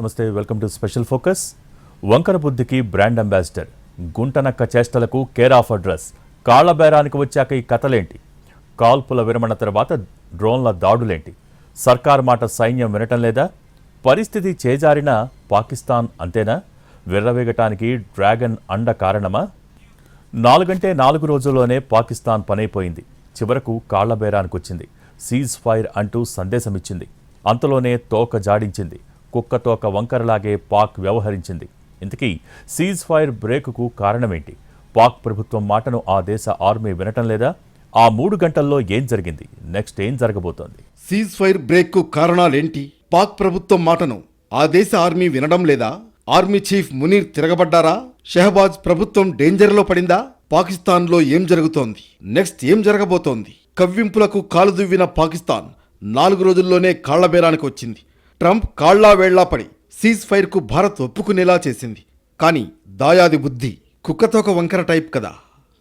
నమస్తే welcome to special focus. వంకర బుద్ధికి బ్రాండ్ అంబాసిడర్ గుంటనక్క చేష్టలకు కేర్ ఆఫ్ అడ్రస్. కాళ్ళ బేరానికి వచ్చాక ఈ కథలేంటి? కాల్పుల విరమణ తర్వాత డ్రోన్ల దాడులేంటి? సర్కార్ మాట సైన్యం వినటం లేదా? పరిస్థితి చేజారిన పాకిస్తాన్ అంతేనా? విర్రవేగటానికి డ్రాగన్ అండ కారణమా? నాలుగంటే నాలుగు రోజుల్లోనే పాకిస్తాన్ పనైపోయింది. చివరకు కాళ్ళ బేరానికి వచ్చింది సీజ్ ఫైర్ అంటూ సందేశమిచ్చింది. అంతలోనే తోక జాడించింది. కుక్కతోక వంకరలాగే పాక్ వ్యవహరించింది. ఇంతకీ సీజ్ ఫైర్ బ్రేకుకు కారణమేంటి? పాక్ ప్రభుత్వం మాటను ఆ దేశ ఆర్మీ వినటం లేదా? ఆ మూడు గంటల్లో ఏం జరిగింది? నెక్స్ట్ ఏం జరగబోతోంది? సీజ్ ఫైర్ బ్రేక్కు కారణాలేంటి? పాక్ ప్రభుత్వం మాటను ఆ దేశ ఆర్మీ వినడం లేదా? ఆర్మీ చీఫ్ మునీర్ తిరగబడ్డారా? షెహబాజ్ ప్రభుత్వం డేంజర్లో పడిందా? పాకిస్తాన్లో ఏం జరుగుతోంది? నెక్స్ట్ ఏం జరగబోతోంది? కవ్వింపులకు కాలు దువ్విన పాకిస్తాన్ నాలుగు రోజుల్లోనే కాళ్ళబేరానికి వచ్చింది ట్రంప్ కాళ్ళా వేళ్ళా పడి సీజ్ ఫైర్కు భారత్ ఒప్పుకునేలా చేసింది. కానీ దాయాది బుద్ధి కుక్కతోక వంకర టైప్ కదా.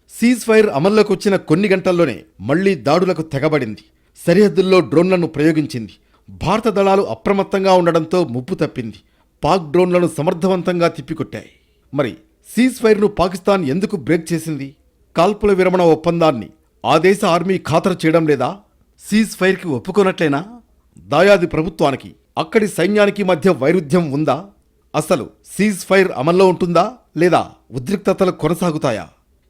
సీజ్ ఫైర్ అమల్లోకి వచ్చిన కొన్ని గంటల్లోనే మళ్ళీ దాడులకు తెగబడింది. సరిహద్దుల్లో డ్రోన్లను ప్రయోగించింది. భారత దళాలు అప్రమత్తంగా ఉండడంతో ముప్పు తప్పింది. పాక్ డ్రోన్లను సమర్థవంతంగా తిప్పికొట్టాయి. మరి సీజ్ ఫైర్ను పాకిస్తాన్ ఎందుకు బ్రేక్ చేసింది? కాల్పుల విరమణ ఒప్పందాన్ని ఆ దేశ ఆర్మీ ఖాతరు చేయడం లేదా? సీజ్ ఫైర్కి ఒప్పుకోనట్లేనా? దాయాది ప్రభుత్వానికి అక్కడి సైన్యానికి మధ్య వైరుధ్యం ఉందా? అసలు సీజ్ ఫైర్ అమల్లో ఉంటుందా? లేదా ఉద్రిక్తతలు కొనసాగుతాయా?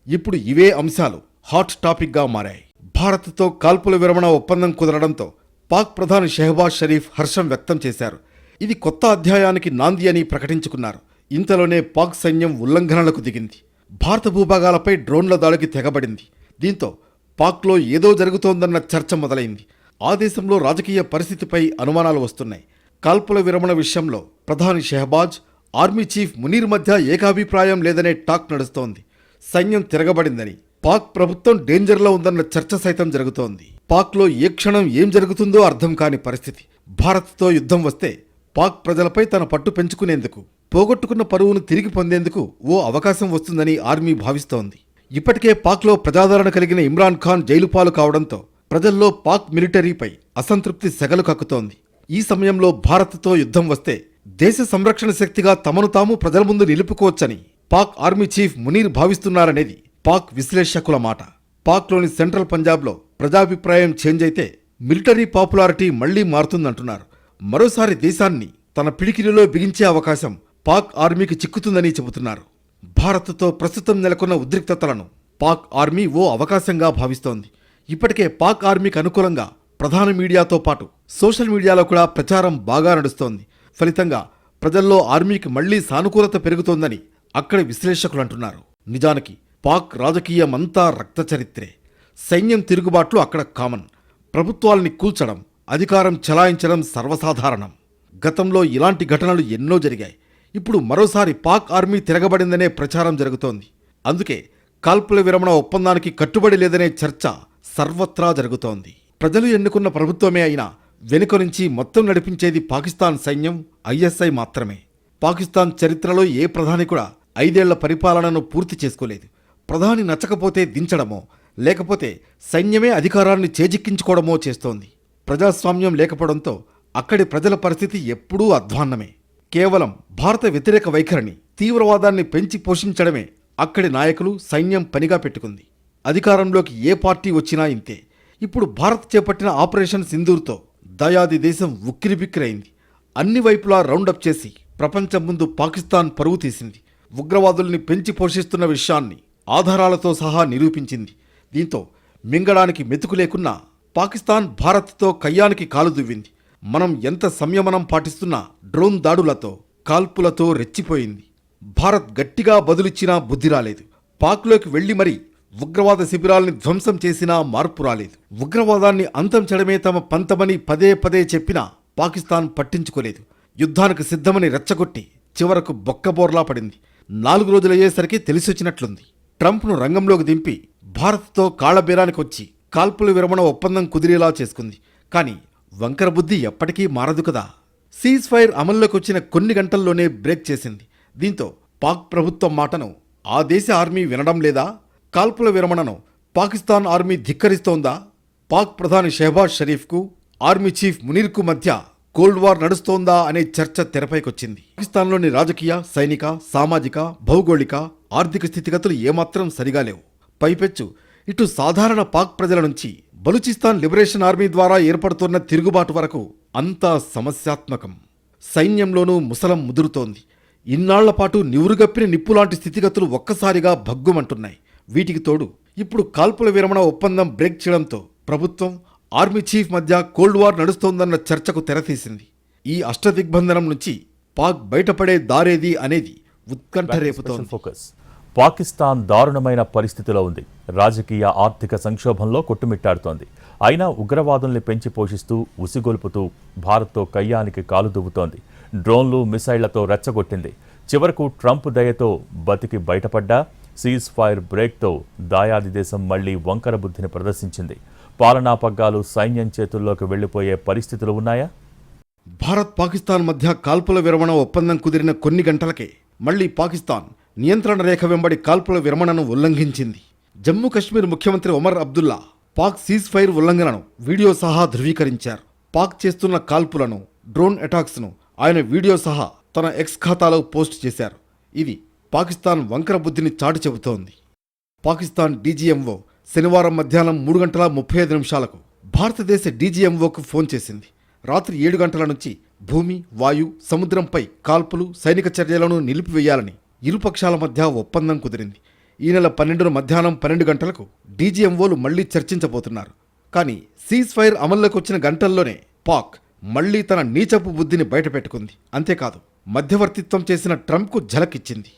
ఇప్పుడు ఇవే అంశాలు హాట్ టాపిక్గా మారాయి. భారత్తో కాల్పుల విరమణ ఒప్పందం కుదరడంతో పాక్ ప్రధాని షెహబాజ్ షరీఫ్ హర్షం వ్యక్తం చేశారు. ఇది కొత్త అధ్యాయానికి నాంది అని ప్రకటించుకున్నారు. ఇంతలోనే పాక్ సైన్యం ఉల్లంఘనలకు దిగింది. భారత భూభాగాలపై డ్రోన్ల దాడికి తెగబడింది. దీంతో పాక్లో ఏదో జరుగుతోందన్న చర్చ మొదలైంది. ఆ దేశంలో రాజకీయ పరిస్థితిపై అనుమానాలు వస్తున్నాయి. కాల్పుల విరమణ విషయంలో ప్రధాని షెహబాజ్ ఆర్మీ చీఫ్ మునీర్ మధ్య ఏకాభిప్రాయం లేదనే టాక్ నడుస్తోంది. సైన్యం తిరగబడిందని పాక్ ప్రభుత్వం డేంజర్లో ఉందన్న చర్చ సైతం జరుగుతోంది. పాక్లో ఏ క్షణం ఏం జరుగుతుందో అర్థం కాని పరిస్థితి. భారత్తో యుద్ధం వస్తే పాక్ ప్రజలపై తన పట్టు పెంచుకునేందుకు పోగొట్టుకున్న పరువును తిరిగి పొందేందుకు ఓ అవకాశం వస్తుందని ఆర్మీ భావిస్తోంది. ఇప్పటికే పాక్లో ప్రజాదరణ కలిగిన ఇమ్రాన్ ఖాన్ జైలుపాలు కావడంతో ప్రజల్లో పాక్ మిలిటరీపై అసంతృప్తి సెగలు కక్కుతోంది. ఈ సమయంలో భారత్తో యుద్ధం వస్తే దేశ సంరక్షణ శక్తిగా తమను తాము ప్రజల ముందు నిలుపుకోవచ్చని పాక్ ఆర్మీ చీఫ్ మునీర్ భావిస్తున్నారనేది పాక్ విశ్లేషకుల మాట. పాక్లోని సెంట్రల్ పంజాబ్లో ప్రజాభిప్రాయం చేంజ్ అయితే మిలిటరీ పాపులారిటీ మళ్ళీ మారుతుందంటున్నారు. మరోసారి దేశాన్ని తన పిడికిలిలో బిగించే అవకాశం పాక్ ఆర్మీకి చిక్కుతుందని చెబుతున్నారు. భారత్తో ప్రస్తుతం నెలకొన్న ఉద్రిక్తతలను పాక్ ఆర్మీ ఓ అవకాశంగా భావిస్తోంది. ఇప్పటికే పాక్ ఆర్మీకి అనుకూలంగా ప్రధాన మీడియాతో పాటు సోషల్ మీడియాలో కూడా ప్రచారం బాగా నడుస్తోంది. ఫలితంగా ప్రజల్లో ఆర్మీకి మళ్ళీ సానుకూలత పెరుగుతోందని అక్కడి విశ్లేషకులు అంటున్నారు. నిజానికి పాక్ రాజకీయమంతా రక్త చరిత్రే. సైన్యం తిరుగుబాట్లు అక్కడ కామన్. ప్రభుత్వాల్ని కూల్చడం అధికారం చెలాయించడం సర్వసాధారణం. గతంలో ఇలాంటి ఘటనలు ఎన్నో జరిగాయి. ఇప్పుడు మరోసారి పాక్ ఆర్మీ తిరగబడిందనే ప్రచారం జరుగుతోంది. అందుకే కాల్పుల విరమణ ఒప్పందానికి కట్టుబడి లేదనే చర్చ సర్వత్రా జరుగుతోంది. ప్రజలు ఎన్నుకున్న ప్రభుత్వమే అయినా వెనుక నుంచి మొత్తం నడిపించేది పాకిస్తాన్ సైన్యం ఐఎస్ఐ మాత్రమే. పాకిస్తాన్ చరిత్రలో ఏ ప్రధాని కూడా ఐదేళ్ళ పరిపాలనను పూర్తి చేసుకోలేదు. ప్రధాని నచ్చకపోతే దించడమో లేకపోతే సైన్యమే అధికారాన్ని చేజిక్కించుకోవడమో చేస్తోంది. ప్రజాస్వామ్యం లేకపోవడంతో అక్కడి ప్రజల పరిస్థితి ఎప్పుడూ అధ్వాన్నమే. కేవలం భారత వ్యతిరేక వైఖరిని తీవ్రవాదాన్ని పెంచి పోషించడమే అక్కడి నాయకులు సైన్యం పనిగా పెట్టుకుంది. అధికారంలోకి ఏ పార్టీ వచ్చినా ఇంతే. ఇప్పుడు భారత్ చేపట్టిన ఆపరేషన్ సింధూర్తో దయాది దేశం ఉక్కిరిబిక్కిరైంది. అన్ని వైపులా రౌండప్ చేసి ప్రపంచం ముందు పాకిస్తాన్ పరువు తీసింది. ఉగ్రవాదుల్ని పెంచి పోషిస్తున్న విషయాన్ని ఆధారాలతో సహా నిరూపించింది. దీంతో మింగడానికి మెతుకు లేకున్నా పాకిస్తాన్ భారత్తో కయ్యానికి కాలు దువ్వింది. మనం ఎంత సంయమనం పాటిస్తున్నా డ్రోన్ దాడులతో కాల్పులతో రెచ్చిపోయింది. భారత్ గట్టిగా బదులిచ్చినా బుద్ధి రాలేదు. పాక్లోకి వెళ్ళి మరీ ఉగ్రవాద శిబిరాల్ని ధ్వంసం చేసినా మార్పు రాలేదు. ఉగ్రవాదాన్ని అంతం చేయడమే తమ పంతమని పదే పదే చెప్పినా పాకిస్తాన్ పట్టించుకోలేదు. యుద్ధానికి సిద్ధమని రెచ్చగొట్టి చివరకు బొక్కబోర్లా పడింది. నాలుగు రోజులయ్యేసరికి తెలిసొచ్చినట్లుంది. ట్రంప్ను రంగంలోకి దింపి భారత్తో కాళ్ళబేరానికి వచ్చి కాల్పుల విరమణ ఒప్పందం కుదిరేలా చేసుకుంది. కానీ వంకర బుద్ధి ఎప్పటికీ మారదు కదా. సీజ్ ఫైర్ అమల్లోకి వచ్చిన కొన్ని గంటల్లోనే బ్రేక్ చేసింది. దీంతో పాక్ ప్రభుత్వం మాటను ఆ దేశ ఆర్మీ వినడం లేదా? కాల్పుల విరమణను పాకిస్తాన్ ఆర్మీ ధిక్కరిస్తోందా? పాక్ ప్రధాని షెహబాజ్ షరీఫ్కు ఆర్మీ చీఫ్ మునీర్కు మధ్య కోల్డ్ వార్ నడుస్తోందా అనే చర్చ తెరపైకొచ్చింది. పాకిస్తాన్లోని రాజకీయ సైనిక సామాజిక భౌగోళిక ఆర్థిక స్థితిగతులు ఏమాత్రం సరిగా లేవు. పైపెచ్చు ఇటు సాధారణ పాక్ ప్రజల నుంచి బలూచిస్తాన్ లిబరేషన్ ఆర్మీ ద్వారా ఏర్పడుతున్న తిరుగుబాటు వరకు అంతా సమస్యాత్మకం. సైన్యంలోనూ ముసలం ముదురుతోంది. ఇన్నాళ్ళ పాటు నివురుగప్పిన నిప్పులాంటి స్థితిగతులు ఒక్కసారిగా భగ్గుమంటున్నాయి. వీటికి తోడు ఇప్పుడు కాల్పుల విరమణ ఒప్పందం బ్రేక్ చేయడంతో ప్రభుత్వం ఆర్మీ చీఫ్ మధ్య కోల్డ్ వార్ నడుస్తోందన్న చర్చకు తెరతీసింది. ఈ అష్టదిగ్బంధనం నుంచి పాక్ బయటపడే దారేది అనేది ఉత్కంఠ రేపుతోంది. ఫోకస్ పాకిస్తాన్ దారుణమైన పరిస్థితిలో ఉంది. రాజకీయ ఆర్థిక సంక్షోభంలో కొట్టుమిట్టాడుతోంది. అయినా ఉగ్రవాదుల్ని పెంచి పోషిస్తూ ఉసిగొల్పుతూ భారత్తో కయ్యానికి కాలు దువ్వుతోంది. డ్రోన్లు మిసైళ్ళతో రెచ్చగొట్టింది. చివరకు ట్రంప్ దయతో బతికి బయటపడ్డా సీజ్ ఫైర్ బ్రేక్తో దాయాది దేశం మళ్ళీ వంకర బుద్ధిని ప్రదర్శించింది. పాలనా పగ్గాలు సైన్యం చేతుల్లోకి వెళ్ళిపోయే పరిస్థితులు ఉన్నాయా? భారత్ పాకిస్తాన్ మధ్య కాల్పుల విరమణ ఒప్పందం కుదిరిన కొన్ని గంటలకే మళ్ళీ పాకిస్తాన్ నియంత్రణ రేఖ వెంబడి కాల్పుల విరమణను ఉల్లంఘించింది. జమ్మూ కశ్మీర్ ముఖ్యమంత్రి ఒమర్ అబ్దుల్లా పాక్ సీజ్ ఫైర్ ఉల్లంఘనను వీడియో సహా ధృవీకరించారు. పాక్ చేస్తున్న కాల్పులను డ్రోన్ అటాక్స్ను ఆయన వీడియో సహా తన ఎక్స్ ఖాతాలో పోస్ట్ చేశారు. ఇది పాకిస్తాన్ వంకర బుద్ధిని చాటు చెబుతోంది. పాకిస్తాన్ డీజీఎంఓ శనివారం మధ్యాహ్నం మూడు గంటల ముప్పై ఐదు నిమిషాలకు భారతదేశ డీజీఎంఓకు ఫోన్ చేసింది. రాత్రి ఏడు గంటల నుంచి భూమి వాయు సముద్రంపై కాల్పులు సైనిక చర్యలను నిలిపివేయాలని ఇరుపక్షాల మధ్య ఒప్పందం కుదిరింది. ఈ నెల పన్నెండున మధ్యాహ్నం పన్నెండు గంటలకు డీజీఎంఓలు మళ్ళీ చర్చించబోతున్నారు. కానీ సీజ్ ఫైర్ అమల్లోకి వచ్చిన గంటల్లోనే పాక్ మళ్ళీ తన నీచపు బుద్ధిని బయటపెట్టుకుంది. అంతేకాదు మధ్యవర్తిత్వం చేసిన ట్రంప్కు ఝలకిచ్చింది.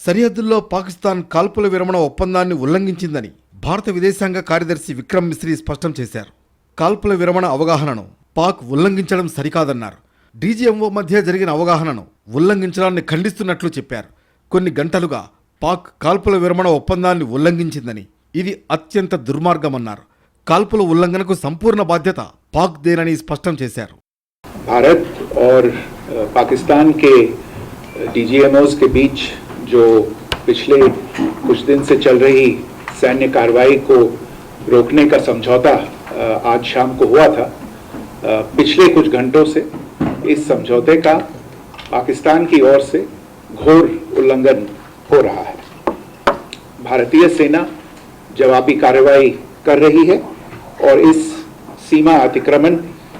సరిహద్దుల్లో పాకిస్తాన్ కాల్పుల విరమణ ఒప్పందాన్ని ఉల్లంఘించిందని భారత విదేశాంగ కార్యదర్శి విక్రమ్ మిశ్రీ స్పష్టం చేశారు కాల్పుల విరమణ అవగాహనను పాక్ ఉల్లంఘించడం సరికాదన్నారు డీజీఎంఓ మధ్య జరిగిన అవగాహనను ఉల్లంఘించడాన్ని ఖండిస్తున్నట్లు చెప్పారు కొన్ని గంటలుగా పాక్ కాల్పుల విరమణ ఒప్పందాన్ని ఉల్లంఘించిందని ఇది అత్యంత దుర్మార్గమన్నారు కాల్పుల ఉల్లంఘనకు సంపూర్ణ బాధ్యత పాక్ దేనని స్పష్టం చేశారు भारत और अ, पाकिस्तान के डीजीएमओस के बीच जो पिछले कुछ दिन से चल रही सैन्य कार्रवाई को रोकने का समझौता अ, आज शाम को हुआ था अ, पिछले कुछ घंटों से इस समझौते का पाकिस्तान की ओर से घोर उल्लंघन हो रहा है भारतीय सेना जवाबी कार्रवाई कर रही है और इस सीमा अतिक्रमण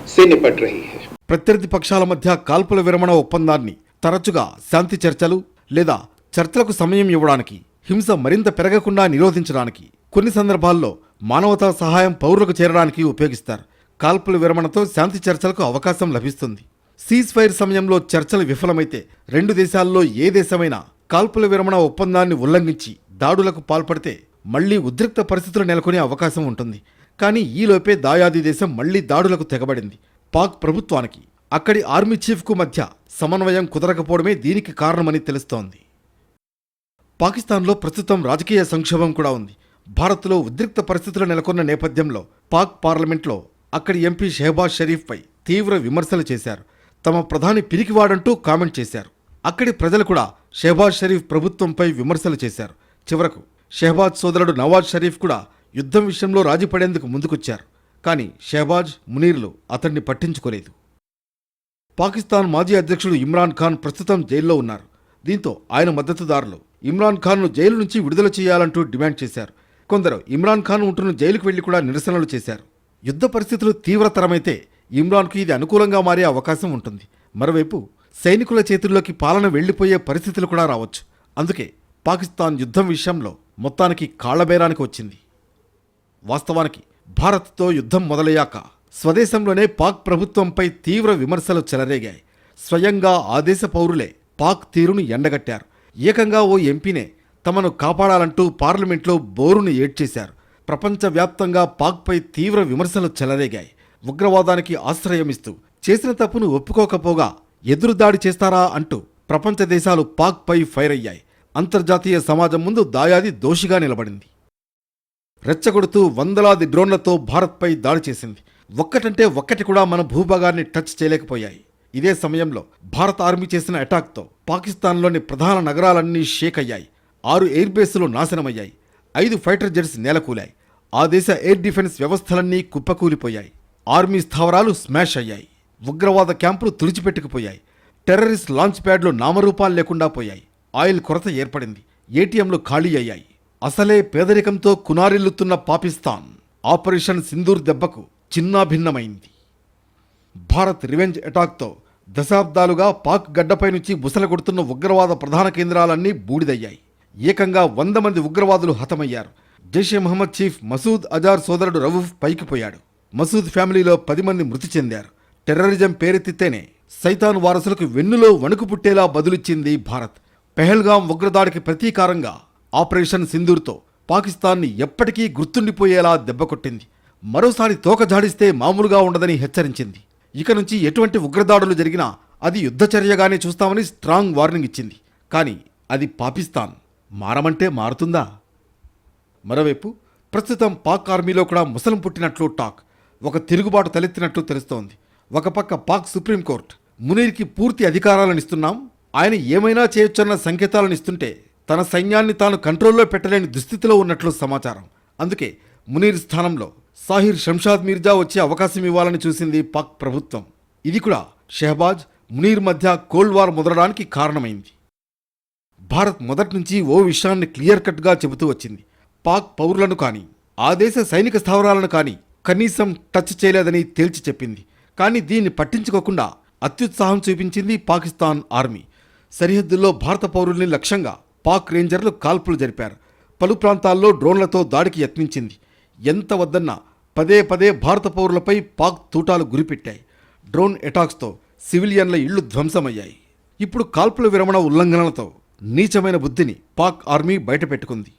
से निपट रही है ప్రత్యర్థి పక్షాల మధ్య కాల్పుల విరమణ ఒప్పందాన్ని తరచుగా శాంతి చర్చలు లేదా చర్చలకు సమయం ఇవ్వడానికి హింస మరింత పెరగకుండా నిరోధించడానికి కొన్ని సందర్భాల్లో మానవతా సహాయం పౌరులకు చేరడానికి ఉపయోగిస్తారు. కాల్పుల విరమణతో శాంతి చర్చలకు అవకాశం లభిస్తుంది. సీజ్ ఫైర్ సమయంలో చర్చలు విఫలమైతే రెండు దేశాల్లో ఏ దేశమైనా కాల్పుల విరమణ ఒప్పందాన్ని ఉల్లంఘించి దాడులకు పాల్పడితే మళ్ళీ ఉద్రిక్త పరిస్థితులు నెలకొనే అవకాశం ఉంటుంది. కానీ ఈలోపే దాయాది దేశం మళ్ళీ దాడులకు తెగబడింది. పాక్ ప్రభుత్వానికి అక్కడి ఆర్మీ చీఫ్కు మధ్య సమన్వయం కుదరకపోవడమే దీనికి కారణమని తెలుస్తోంది. పాకిస్తాన్లో ప్రస్తుతం రాజకీయ సంక్షోభం కూడా ఉంది. భారత్లో ఉద్రిక్త పరిస్థితులు నెలకొన్న నేపథ్యంలో పాక్ పార్లమెంట్లో అక్కడి ఎంపీ షెహబాజ్ షరీఫ్పై తీవ్ర విమర్శలు చేశారు. తమ ప్రధాని పిరికివాడంటూ కామెంట్ చేశారు. అక్కడి ప్రజలు కూడా షెహబాజ్ షరీఫ్ ప్రభుత్వంపై విమర్శలు చేశారు. చివరకు షెహబాజ్ సోదరుడు నవాజ్ షరీఫ్ కూడా యుద్ధం విషయంలో రాజీ పడేందుకు ముందుకొచ్చారు. కానీ షెహబాజ్ మునీర్లు అతన్ని పట్టించుకోలేదు. పాకిస్తాన్ మాజీ అధ్యక్షుడు ఇమ్రాన్ ఖాన్ ప్రస్తుతం జైల్లో ఉన్నారు. దీంతో ఆయన మద్దతుదారులు ఇమ్రాన్ ఖాన్ను జైలు నుంచి విడుదల చేయాలంటూ డిమాండ్ చేశారు. కొందరు ఇమ్రాన్ ఖాన్ ఉంటున్న జైలుకు వెళ్ళి కూడా నిరసనలు చేశారు. యుద్ధ పరిస్థితులు తీవ్రతరమైతే ఇమ్రాన్కు ఇది అనుకూలంగా మారే అవకాశం ఉంటుంది. మరోవైపు సైనికుల చేతుల్లోకి పాలన వెళ్ళిపోయే పరిస్థితులు కూడా రావచ్చు. అందుకే పాకిస్తాన్ యుద్ధం విషయంలో మొత్తానికి కాళ్ళబేరానికి వచ్చింది. వాస్తవానికి భారత్తో యుద్ధం మొదలయ్యాక స్వదేశంలోనే పాక్ ప్రభుత్వంపై తీవ్ర విమర్శలు చెలరేగాయి. స్వయంగా ఆ దేశ పౌరులే పాక్ తీరును ఎండగట్టారు. ఏకంగా ఓ ఎంపీనే తమను కాపాడాలంటూ పార్లమెంట్లో బోరును ఏడ్చేశారు. ప్రపంచవ్యాప్తంగా పాక్పై తీవ్ర విమర్శలు చెలరేగాయి. ఉగ్రవాదానికి ఆశ్రయమిస్తూ చేసిన తప్పును ఒప్పుకోకపోగా ఎదురుదాడి చేస్తారా అంటూ ప్రపంచ దేశాలు పాక్పై ఫైర్ అయ్యాయి. అంతర్జాతీయ సమాజం ముందు దాయాది దోషిగా నిలబడింది. రెచ్చగొడుతూ వందలాది డ్రోన్లతో భారత్పై దాడి చేసింది. ఒక్కటంటే ఒక్కటి కూడా మన భూభాగాన్ని టచ్ చేయలేకపోయాయి. ఇదే సమయంలో భారత ఆర్మీ చేసిన అటాక్తో పాకిస్తాన్లోని ప్రధాన నగరాలన్నీ షేక్ అయ్యాయి. ఆరు ఎయిర్ బేస్లు నాశనమయ్యాయి. ఐదు ఫైటర్ జెట్స్ నేలకూలాయి. ఆ దేశ ఎయిర్ డిఫెన్స్ వ్యవస్థలన్నీ కుప్పకూలిపోయాయి. ఆర్మీ స్థావరాలు స్మాష్ అయ్యాయి. ఉగ్రవాద క్యాంపులు తుడిచిపెట్టుకుపోయాయి. టెర్రరిస్ట్ లాంచ్ ప్యాడ్లు నామరూపాలు లేకుండా పోయాయి. ఆయిల్ కొరత ఏర్పడింది. ఏటీఎంలు ఖాళీ అయ్యాయి. అసలే పేదరికంతో కునారిల్లుతున్న పాకిస్తాన్. ఆపరేషన్ సింధూర్ దెబ్బకు చిన్నాభిన్నమైంది. భారత్ రివెంజ్ అటాక్తో దశాబ్దాలుగా పాక్ గడ్డపై నుంచి బుసలగొడుతున్న ఉగ్రవాద ప్రధాన కేంద్రాలన్నీ బూడిదయ్యాయి. ఏకంగా వంద మంది ఉగ్రవాదులు హతమయ్యారు. జైషే మహమ్మద్ చీఫ్ మసూద్ అజార్ సోదరుడు రవూఫ్ పైకిపోయాడు మసూద్ ఫ్యామిలీలో పది మంది మృతి చెందారు. టెర్రరిజం పేరెత్తితేనే సైతాన్ వారసులకు వెన్నులో వణుకు పుట్టేలా బదులిచ్చింది భారత్. పెహల్గాం ఉగ్రదాడికి ప్రతీకారంగా ఆపరేషన్ సింధూర్తో పాకిస్తాన్ని ఎప్పటికీ గుర్తుండిపోయేలా దెబ్బకొట్టింది మరోసారి తోక జాడిస్తే మామూలుగా ఉండదని హెచ్చరించింది. ఇక నుంచి ఎటువంటి ఉగ్రదాడులు జరిగినా అది యుద్ధచర్యగానే చూస్తామని స్ట్రాంగ్ వార్నింగ్ ఇచ్చింది. కానీ అది పాకిస్తాన్. మారమంటే మారుతుందా? మరోవైపు ప్రస్తుతం పాక్ ఆర్మీలో కూడా ముసలం పుట్టినట్లు టాక్. ఒక తిరుగుబాటు తలెత్తినట్లు తెలుస్తోంది. ఒక పక్క పాక్ సుప్రీంకోర్టు మునీర్కి పూర్తి అధికారాలను ఇస్తున్నాం. ఆయన ఏమైనా చేయొచ్చన్న సంకేతాలను ఇస్తుంటే తన సైన్యాన్ని తాను కంట్రోల్లో పెట్టలేని దుస్థితిలో ఉన్నట్లు సమాచారం. అందుకే మునీర్ స్థానంలో సాహిర్ షంషాద్ మీర్జా వచ్చే అవకాశం ఇవ్వాలని చూసింది పాక్ ప్రభుత్వం. ఇది కూడా షెహబాజ్ మునీర్ మధ్య కోల్డ్ వార్ మొదలడానికి కారణమైంది. భారత్ మొదటి నుంచి ఓ విషయాన్ని క్లియర్ కట్గా చెబుతూ వచ్చింది. పాక్ పౌరులను కానీ ఆ దేశ సైనిక స్థావరాలను కానీ కనీసం టచ్ చేయలేదని తేల్చి చెప్పింది. కానీ దీన్ని పట్టించుకోకుండా అత్యుత్సాహం చూపించింది పాకిస్తాన్ ఆర్మీ. సరిహద్దుల్లో భారత పౌరుల్ని లక్ష్యంగా పాక్ రేంజర్లు కాల్పులు జరిపారు. పలు ప్రాంతాల్లో డ్రోన్లతో దాడికి యత్నించింది. ఎంత వద్దన్నా పదే పదే భారత పౌరులపై పాక్ తూటాలు గురిపెట్టాయి. డ్రోన్ అటాక్స్తో సివిలియన్ల ఇళ్ళు ధ్వంసమయ్యాయి. ఇప్పుడు కాల్పుల విరమణ ఉల్లంఘనలతో నీచమైన బుద్ధిని పాక్ ఆర్మీ బయటపెట్టుకుంది.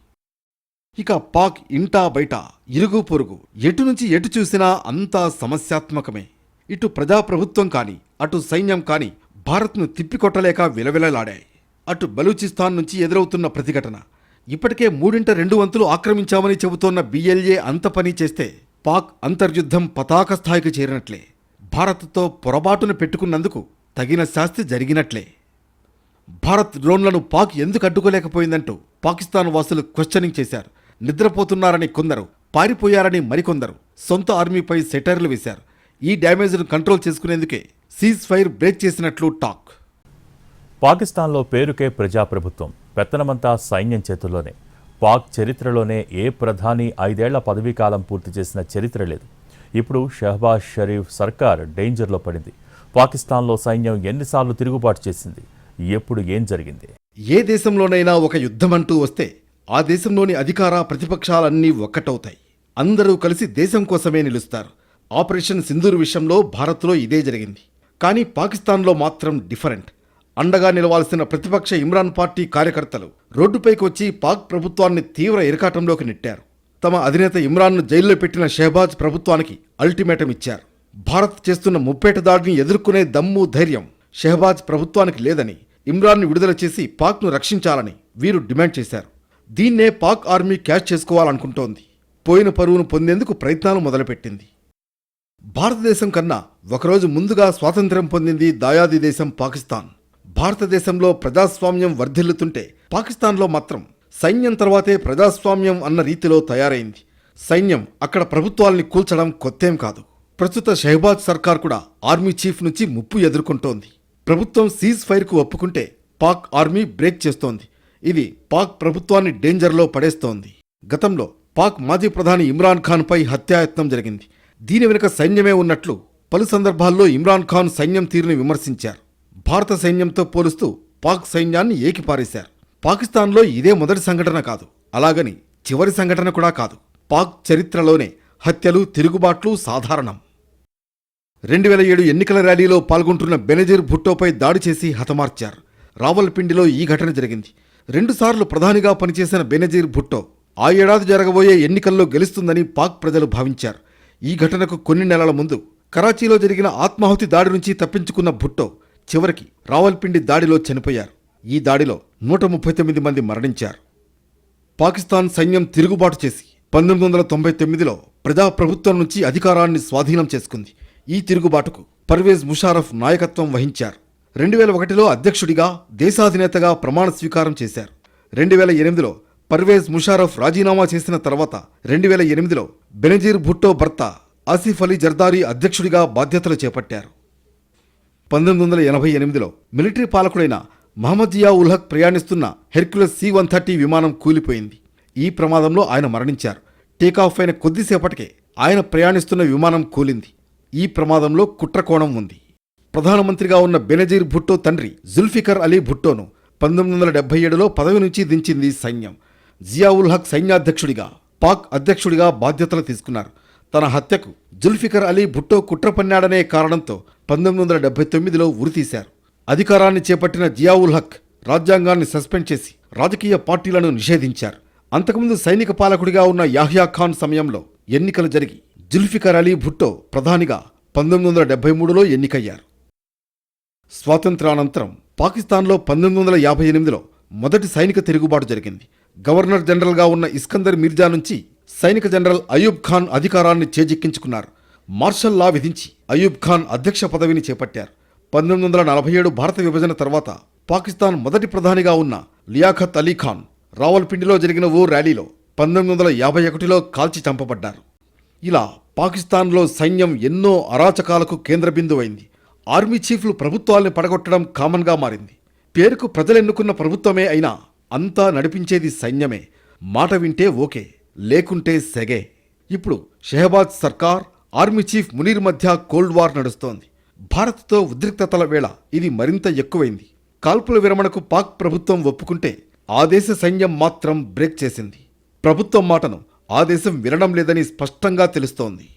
ఇక పాక్ ఇంటా బయట ఇరుగు పొరుగు ఎటు నుంచి ఎటు చూసినా అంతా సమస్యాత్మకమే. ఇటు ప్రజాప్రభుత్వం కాని అటు సైన్యం కానీ భారత్ను తిప్పికొట్టలేక విలవిలలాడాయి. అటు బలూచిస్తాన్ నుంచి ఎదురవుతున్న ప్రతిఘటన ఇప్పటికే మూడింట రెండు వంతులు ఆక్రమించామని చెబుతోన్న బిఎల్ఏ అంత పని చేస్తే పాక్ అంతర్యుద్ధం పతాక స్థాయికి చేరినట్లే. భారత్తో పొరపాటును పెట్టుకున్నందుకు తగిన శాస్తి జరిగినట్లే. భారత్ డ్రోన్లను పాక్ ఎందుకు అడ్డుకోలేకపోయిందంటూ పాకిస్తాన్ వాసులు క్వశ్చనింగ్ చేశారు. నిద్రపోతున్నారని కొందరు పారిపోయారని మరికొందరు సొంత ఆర్మీపై సెటైర్లు వేశారు. ఈ డ్యామేజ్ను కంట్రోల్ చేసుకునేందుకే సీజ్ ఫైర్ బ్రేక్ చేసినట్లు టాక్. పాకిస్తాన్లో పేరుకే ప్రజాప్రభుత్వం. పెత్తనమంతా సైన్యం చేతుల్లోనే. పాక్ చరిత్రలోనే ఏ ప్రధాని ఐదేళ్ళ పదవీకాలం పూర్తి చేసిన చరిత్ర లేదు. ఇప్పుడు షహబాజ్ షరీఫ్ సర్కార్ డేంజర్లో పడింది. పాకిస్తాన్లో సైన్యం ఎన్నిసార్లు తిరుగుబాటు చేసింది. ఎప్పుడు ఏం జరిగింది? ఏ దేశంలోనైనా ఒక యుద్ధమంటూ వస్తే ఆ దేశంలోని అధికార ప్రతిపక్షాలన్నీ ఒక్కటవుతాయి. అందరూ కలిసి దేశం కోసమే నిలుస్తారు. ఆపరేషన్ సింధూర్ విషయంలో భారత్లో ఇదే జరిగింది. కానీ పాకిస్తాన్లో మాత్రం డిఫరెంట్. అండగా నిలవాల్సిన ప్రతిపక్ష ఇమ్రాన్ పార్టీ కార్యకర్తలు రోడ్డుపైకి వచ్చి పాక్ ప్రభుత్వాన్ని తీవ్ర ఇరకాటంలోకి నెట్టారు. తమ అధినేత ఇమ్రాన్ను జైల్లో పెట్టిన షెహబాజ్ ప్రభుత్వానికి అల్టిమేటం ఇచ్చారు. భారత్ చేస్తున్న ముప్పేట దాడిని ఎదుర్కొనే దమ్ము ధైర్యం షెహబాజ్ ప్రభుత్వానికి లేదని ఇమ్రాన్ను విడుదల చేసి పాక్ను రక్షించాలని వీరు డిమాండ్ చేశారు. దీన్నే పాక్ ఆర్మీ క్యాష్ చేసుకోవాలనుకుంటోంది. పోయిన పరువును పొందేందుకు ప్రయత్నాలు మొదలుపెట్టింది. భారతదేశం కన్నా ఒకరోజు ముందుగా స్వాతంత్ర్యం పొందింది దాయాది దేశం పాకిస్తాన్. భారతదేశంలో ప్రజాస్వామ్యం వర్ధిల్లుతుంటే పాకిస్తాన్లో మాత్రం సైన్యం తర్వాతే ప్రజాస్వామ్యం అన్న రీతిలో తయారైంది. సైన్యం అక్కడ ప్రభుత్వాల్ని కూల్చడం కొత్తేం కాదు. ప్రస్తుత షెహబాజ్ సర్కార్ కూడా ఆర్మీ చీఫ్ నుంచి ముప్పు ఎదుర్కొంటోంది. ప్రభుత్వం సీజ్ ఫైర్కు ఒప్పుకుంటే పాక్ ఆర్మీ బ్రేక్ చేస్తోంది. ఇది పాక్ ప్రభుత్వాన్ని డేంజర్లో పడేస్తోంది. గతంలో పాక్ మాజీ ప్రధాని ఇమ్రాన్ ఖాన్పై హత్యాయత్నం జరిగింది. దీని వెనుక సైన్యమే ఉన్నట్లు పలు సందర్భాల్లో ఇమ్రాన్ ఖాన్ సైన్యం తీరుని విమర్శించారు. భారత సైన్యంతో పోలుస్తూ పాక్ సైన్యాన్ని ఏకిపారేశారు. పాకిస్తాన్లో ఇదే మొదటి సంఘటన కాదు. అలాగని చివరి సంఘటన కూడా కాదు. పాక్ చరిత్రలోనే హత్యలు తిరుగుబాట్లు సాధారణం. రెండు వేల ఏడు ఎన్నికల ర్యాలీలో పాల్గొంటున్న బెనజీర్ భుట్టోపై దాడి చేసి హతమార్చారు. రావల్పిండిలో ఈ ఘటన జరిగింది. రెండుసార్లు ప్రధానిగా పనిచేసిన బెనజీర్ భుట్టో ఆ ఏడాది జరగబోయే ఎన్నికల్లో గెలుస్తుందని పాక్ ప్రజలు భావించారు. ఈ ఘటనకు కొన్ని నెలల ముందు కరాచీలో జరిగిన ఆత్మాహుతి దాడి నుంచి తప్పించుకున్న భుట్టో చివరికి రావల్పిండి దాడిలో చనిపోయారు. ఈ దాడిలో నూట ముప్పై తొమ్మిది మంది మరణించారు. పాకిస్తాన్ సైన్యం తిరుగుబాటు చేసి పంతొమ్మిది వందల తొంభై తొమ్మిదిలో ప్రజాప్రభుత్వం నుంచి అధికారాన్ని స్వాధీనం చేసుకుంది. ఈ తిరుగుబాటుకు పర్వేజ్ ముషారఫ్ నాయకత్వం వహించారు. రెండు వేల ఒకటిలో అధ్యక్షుడిగా దేశాధినేతగా ప్రమాణ స్వీకారం చేశారు. రెండు వేల ఎనిమిదిలో పర్వేజ్ ముషారఫ్ రాజీనామా చేసిన తర్వాత రెండు వేల ఎనిమిదిలో బెనజీర్ భుట్టో భర్త ఆసిఫ్ అలీ జర్దారీ అధ్యక్షుడిగా బాధ్యతలు చేపట్టారు. పంతొమ్మిది వందల ఎనభై ఎనిమిదిలో మిలిటరీ పాలకుడైన మహమ్మదియా ఉల్హక్ ఉల్ హక్ ప్రయాణిస్తున్న హెర్క్యులస్ సి వన్ థర్టీ విమానం కూలిపోయింది. ఈ ప్రమాదంలో ఆయన మరణించారు. టేకాఫ్ అయిన కొద్దిసేపటికే ఆయన ప్రయాణిస్తున్న విమానం కూలింది. ఈ ప్రమాదంలో కుట్రకోణం ఉంది. ప్రధానమంత్రిగా ఉన్న బెనజీర్ భుట్టో తండ్రి జుల్ఫికర్ అలీ భుట్టోను పంతొమ్మిది వందల డెబ్బై ఏడులో పదవి నుంచి దించింది సైన్యం. జియావుల్ హక్ సైన్యాధ్యక్షుడిగా పాక్ అధ్యక్షుడిగా బాధ్యతలు తీసుకున్నారు. తన హత్యకు జుల్ఫికర్ అలీ భుట్టో కుట్ర పన్నాడనే కారణంతో పంతొమ్మిది వందల డెబ్బై తొమ్మిదిలో ఉరితీశారు. అధికారాన్ని చేపట్టిన జియావుల్ హక్ రాజ్యాంగాన్ని సస్పెండ్ చేసి రాజకీయ పార్టీలను నిషేధించారు. అంతకుముందు సైనిక పాలకుడిగా ఉన్న యాహ్యా ఖాన్ సమయంలో ఎన్నికలు జరిగి జుల్ఫికర్ అలీ భుట్టో ప్రధానిగా పంతొమ్మిది వందల డెబ్బై మూడులో ఎన్నికయ్యారు. స్వాతంత్రానంతరం పాకిస్తాన్లో పంతొమ్మిది వందల యాభై ఎనిమిదిలో మొదటి సైనిక తిరుగుబాటు జరిగింది. గవర్నర్ జనరల్గా ఉన్న ఇస్కందర్ మిర్జా నుంచి సైనిక జనరల్ అయూబ్ ఖాన్ అధికారాన్ని చేజిక్కించుకున్నారు. మార్షల్ లా విధించి అయూబ్ ఖాన్ అధ్యక్ష పదవిని చేపట్టారు. పంతొమ్మిది వందల నలభై ఏడు భారత విభజన తర్వాత పాకిస్తాన్ మొదటి ప్రధానిగా ఉన్న లియాఖత్ అలీ ఖాన్ రావల్పిండిలో జరిగిన ఓ ర్యాలీలో పంతొమ్మిది వందల యాభై ఒకటిలో కాల్చి చంపబడ్డారు. ఇలా పాకిస్తాన్లో సైన్యం ఎన్నో అరాచకాలకు కేంద్ర బిందువైంది ఆర్మీ చీఫ్లు ప్రభుత్వాల్ని పడగొట్టడం కామన్గా మారింది. పేరుకు ప్రజలెన్నుకున్న ప్రభుత్వమే అయినా అంతా నడిపించేది సైన్యమే. మాట వింటే ఓకే. లేకుంటే సెగే. ఇప్పుడు షెహబాజ్ సర్కార్ ఆర్మీ చీఫ్ మునీర్ మధ్య కోల్డ్ వార్ నడుస్తోంది. భారత్తో ఉద్రిక్తతల వేళ ఇది మరింత ఎక్కువైంది. కాల్పుల విరమణకు పాక్ ప్రభుత్వం ఒప్పుకుంటే ఆ దేశ సైన్యం మాత్రం బ్రేక్ చేసింది. ప్రభుత్వం మాటను ఆ దేశం వినడం లేదని స్పష్టంగా తెలుస్తోంది.